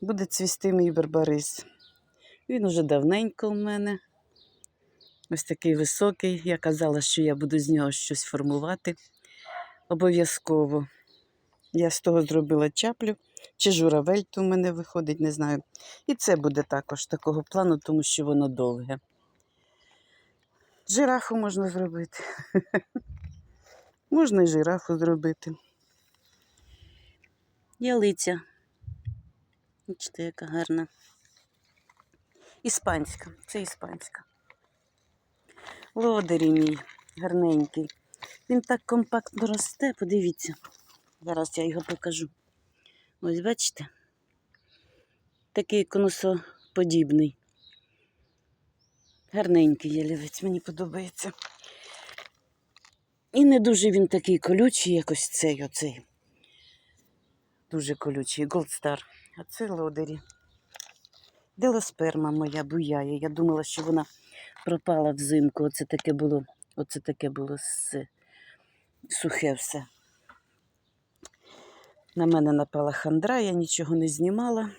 буде цвісти мій барбарис. Він уже давненько у мене. Ось такий високий. Я казала, що я буду з нього щось формувати. Обов'язково. Я з того зробила чаплю. Чи журавель у мене виходить, не знаю. І це буде також такого плану, тому що воно довге. Жирафу можна зробити. можна і жирафу зробити. Ялиця. Бачите, яка гарна. Іспанська. Це іспанська. Лодері мій гарненький. Він так компактно росте, подивіться. Зараз я його покажу. Ось бачите? Такий конусоподібний. Гарненький ялівець, мені подобається. І не дуже він такий колючий, якось цей оцей. Дуже колючий, Gold Star. А це лодері. Делосперма моя буяє. Я думала, що вона пропала взимку. Оце таке було, оце таке було сухе все. На мене напала хандра, я нічого не знімала.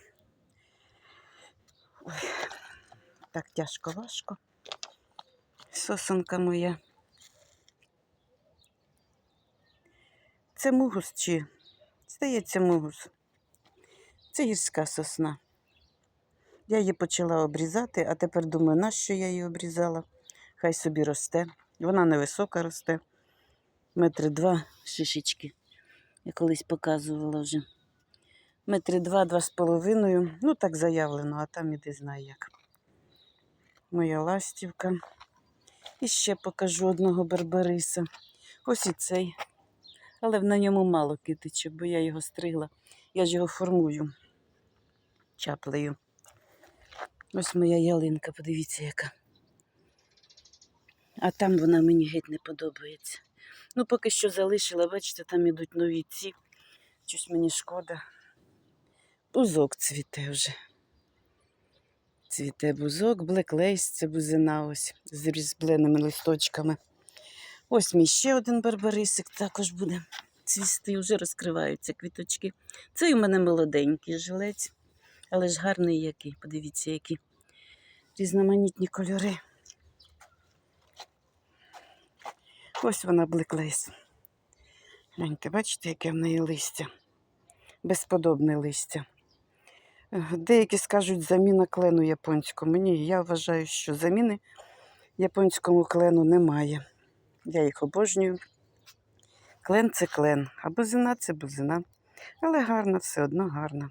Ой, так тяжко важко. Сосонка моя. Це мугус чи? Здається, мугус. Це гірська сосна. Я її почала обрізати, а тепер думаю, нащо я її обрізала? Хай собі росте. Вона невисока росте. Метри два шишечки. Я колись показувала вже. Метри два, два з половиною. Ну, так заявлено, а там іди знає як. Моя ластівка. І ще покажу одного барбариса. Ось і цей. Але на ньому мало китичок, бо я його стригла. Я ж його формую чаплею. Ось моя ялинка, подивіться, яка. А там вона мені геть не подобається. Ну, поки що залишила, бачите, там ідуть нові ці. Щось мені шкода. Бузок цвіте вже. Цвіте бузок, блеклейс, це бузина ось з різбленими листочками. Ось мій ще один барбарисик також буде цвісти, вже розкриваються квіточки. Це у мене молоденький жилець, але ж гарний який. Подивіться, які різноманітні кольори. Ось вона блеклейс. Гляньте, бачите, яке в неї листя. Безподобне листя. Е, Деякі скажуть заміна клену японському. Ні, я вважаю, що заміни японському клену немає. Я їх обожнюю. Клен це клен, а бузина це бузина. Але гарна, все одно гарна.